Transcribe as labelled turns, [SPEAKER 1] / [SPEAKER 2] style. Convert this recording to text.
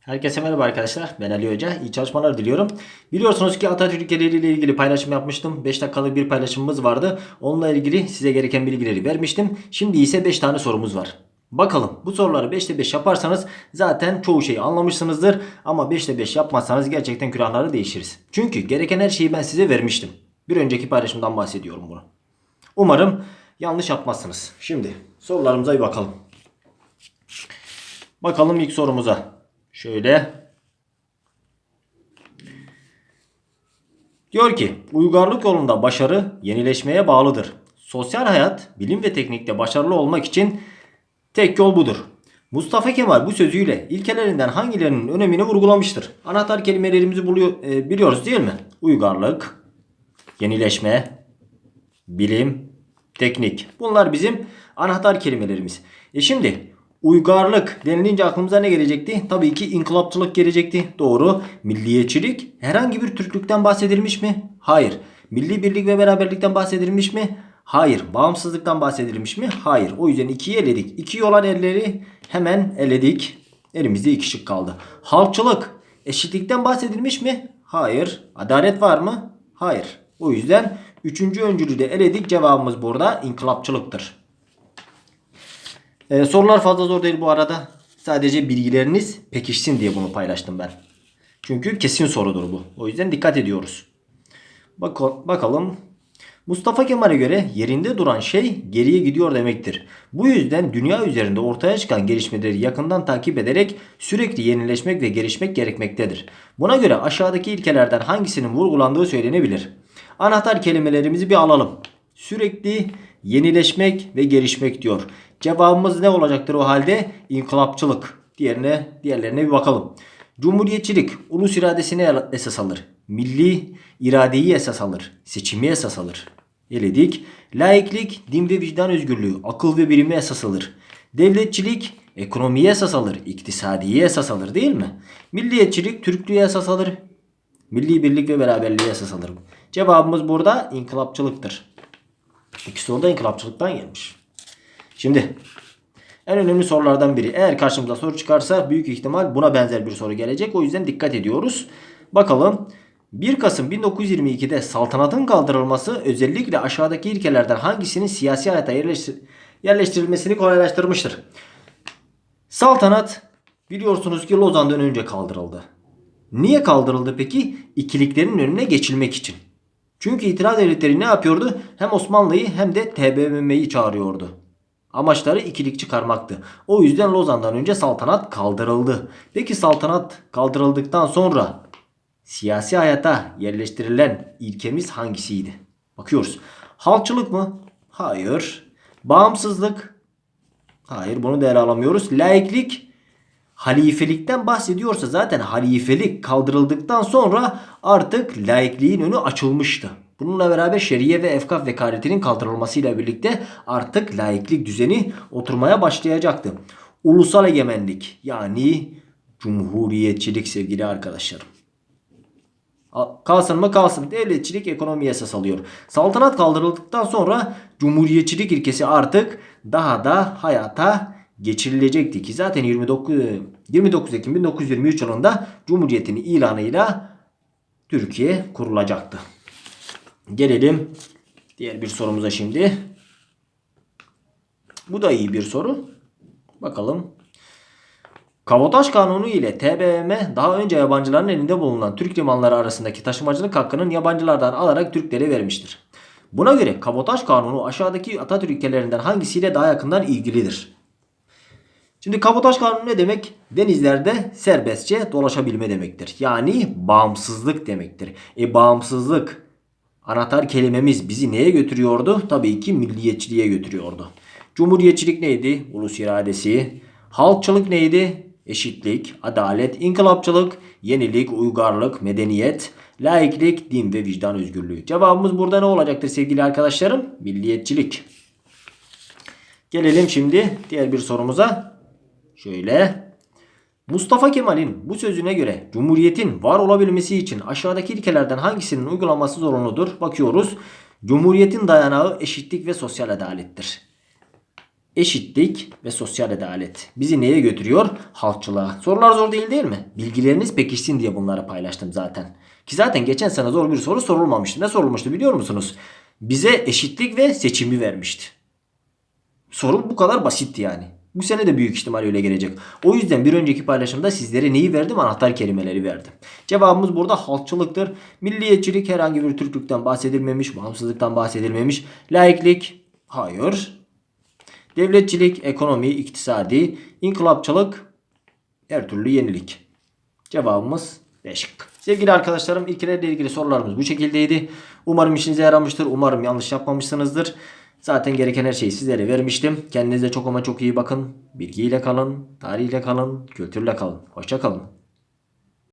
[SPEAKER 1] Herkese merhaba arkadaşlar. Ben Ali Hoca. İyi çalışmalar diliyorum. Biliyorsunuz ki Atatürk ile ilgili paylaşım yapmıştım. 5 dakikalık bir paylaşımımız vardı. Onunla ilgili size gereken bilgileri vermiştim. Şimdi ise 5 tane sorumuz var. Bakalım bu soruları 5'te 5 yaparsanız zaten çoğu şeyi anlamışsınızdır. Ama 5'te 5 yapmazsanız gerçekten külahları değişiriz. Çünkü gereken her şeyi ben size vermiştim. Bir önceki paylaşımdan bahsediyorum bunu. Umarım yanlış yapmazsınız. Şimdi sorularımıza bir bakalım. Bakalım ilk sorumuza. Şöyle. Diyor ki uygarlık yolunda başarı yenileşmeye bağlıdır. Sosyal hayat, bilim ve teknikte başarılı olmak için tek yol budur. Mustafa Kemal bu sözüyle ilkelerinden hangilerinin önemini vurgulamıştır? Anahtar kelimelerimizi buluyor, e, biliyoruz değil mi? Uygarlık, yenileşme, bilim, teknik. Bunlar bizim anahtar kelimelerimiz. E şimdi uygarlık denilince aklımıza ne gelecekti? Tabii ki inkılapçılık gelecekti. Doğru. Milliyetçilik herhangi bir Türklükten bahsedilmiş mi? Hayır. Milli birlik ve beraberlikten bahsedilmiş mi? Hayır. Bağımsızlıktan bahsedilmiş mi? Hayır. O yüzden ikiyi eledik. İki olan elleri hemen eledik. Elimizde iki şık kaldı. Halkçılık eşitlikten bahsedilmiş mi? Hayır. Adalet var mı? Hayır. O yüzden üçüncü öncülü de eledik. Cevabımız burada inkılapçılıktır. Ee, sorular fazla zor değil bu arada. Sadece bilgileriniz pekişsin diye bunu paylaştım ben. Çünkü kesin sorudur bu. O yüzden dikkat ediyoruz. Bak bakalım. Mustafa Kemal'e göre yerinde duran şey geriye gidiyor demektir. Bu yüzden dünya üzerinde ortaya çıkan gelişmeleri yakından takip ederek sürekli yenileşmek ve gelişmek gerekmektedir. Buna göre aşağıdaki ilkelerden hangisinin vurgulandığı söylenebilir. Anahtar kelimelerimizi bir alalım. Sürekli yenileşmek ve gelişmek diyor. Cevabımız ne olacaktır o halde? İnkılapçılık. Diğerine, diğerlerine bir bakalım. Cumhuriyetçilik ulus iradesine esas alır. Milli iradeyi esas alır. Seçimi esas alır. Eledik. Laiklik din ve vicdan özgürlüğü, akıl ve bilimi esas alır. Devletçilik ekonomiye esas alır. iktisadiye esas alır değil mi? Milliyetçilik Türklüğe esas alır. Milli birlik ve beraberliğe esas alır. Cevabımız burada inkılapçılıktır. İki soru da inkılapçılıktan gelmiş. Şimdi en önemli sorulardan biri. Eğer karşımıza soru çıkarsa büyük ihtimal buna benzer bir soru gelecek. O yüzden dikkat ediyoruz. Bakalım 1 Kasım 1922'de saltanatın kaldırılması özellikle aşağıdaki ilkelerden hangisinin siyasi hayata yerleştir yerleştirilmesini kolaylaştırmıştır? Saltanat biliyorsunuz ki Lozan'dan önce kaldırıldı. Niye kaldırıldı peki? İkiliklerin önüne geçilmek için. Çünkü itiraz devletleri ne yapıyordu? Hem Osmanlı'yı hem de TBMM'yi çağırıyordu. Amaçları ikilik çıkarmaktı. O yüzden Lozan'dan önce saltanat kaldırıldı. Peki saltanat kaldırıldıktan sonra siyasi hayata yerleştirilen ilkemiz hangisiydi? Bakıyoruz. Halkçılık mı? Hayır. Bağımsızlık? Hayır bunu ele alamıyoruz. Laiklik? Halifelikten bahsediyorsa zaten halifelik kaldırıldıktan sonra artık laikliğin önü açılmıştı. Bununla beraber şeriye ve efkaf vekaletinin kaldırılmasıyla birlikte artık laiklik düzeni oturmaya başlayacaktı. Ulusal egemenlik yani cumhuriyetçilik sevgili arkadaşlarım. Kalsın mı kalsın devletçilik ekonomiye esas alıyor. Saltanat kaldırıldıktan sonra cumhuriyetçilik ilkesi artık daha da hayata geçirilecekti ki zaten 29 29 Ekim 1923 yılında Cumhuriyet'in ilanıyla Türkiye kurulacaktı. Gelelim diğer bir sorumuza şimdi. Bu da iyi bir soru. Bakalım. Kabotaj kanunu ile TBMM daha önce yabancıların elinde bulunan Türk limanları arasındaki taşımacılık hakkının yabancılardan alarak Türklere vermiştir. Buna göre kabotaj kanunu aşağıdaki Atatürk ülkelerinden hangisiyle daha yakından ilgilidir? Şimdi kabotaj kanunu ne demek? Denizlerde serbestçe dolaşabilme demektir. Yani bağımsızlık demektir. E bağımsızlık anahtar kelimemiz bizi neye götürüyordu? Tabii ki milliyetçiliğe götürüyordu. Cumhuriyetçilik neydi? Ulus iradesi. Halkçılık neydi? Eşitlik, adalet, inkılapçılık, yenilik, uygarlık, medeniyet, laiklik, din ve vicdan özgürlüğü. Cevabımız burada ne olacaktır sevgili arkadaşlarım? Milliyetçilik. Gelelim şimdi diğer bir sorumuza. Şöyle. Mustafa Kemal'in bu sözüne göre Cumhuriyet'in var olabilmesi için aşağıdaki ilkelerden hangisinin uygulanması zorunludur? Bakıyoruz. Cumhuriyet'in dayanağı eşitlik ve sosyal adalettir. eşitlik ve sosyal adalet. Bizi neye götürüyor? Halkçılığa. Sorular zor değil değil mi? Bilgileriniz pekişsin diye bunları paylaştım zaten. Ki zaten geçen sene zor bir soru sorulmamıştı. Ne sorulmuştu biliyor musunuz? Bize eşitlik ve seçimi vermişti. Soru bu kadar basitti yani. Bu sene de büyük ihtimal öyle gelecek. O yüzden bir önceki paylaşımda sizlere neyi verdim? Anahtar kelimeleri verdim. Cevabımız burada halkçılıktır. Milliyetçilik herhangi bir Türklükten bahsedilmemiş, bağımsızlıktan bahsedilmemiş. Laiklik, hayır. Devletçilik, ekonomi, iktisadi, inkılapçılık, her türlü yenilik. Cevabımız B şıkkı. Sevgili arkadaşlarım ilkelerle ilgili sorularımız bu şekildeydi. Umarım işinize yaramıştır. Umarım yanlış yapmamışsınızdır. Zaten gereken her şeyi sizlere vermiştim. Kendinize çok ama çok iyi bakın. Bilgiyle kalın, tarihle kalın, kültürle kalın. Hoşça kalın.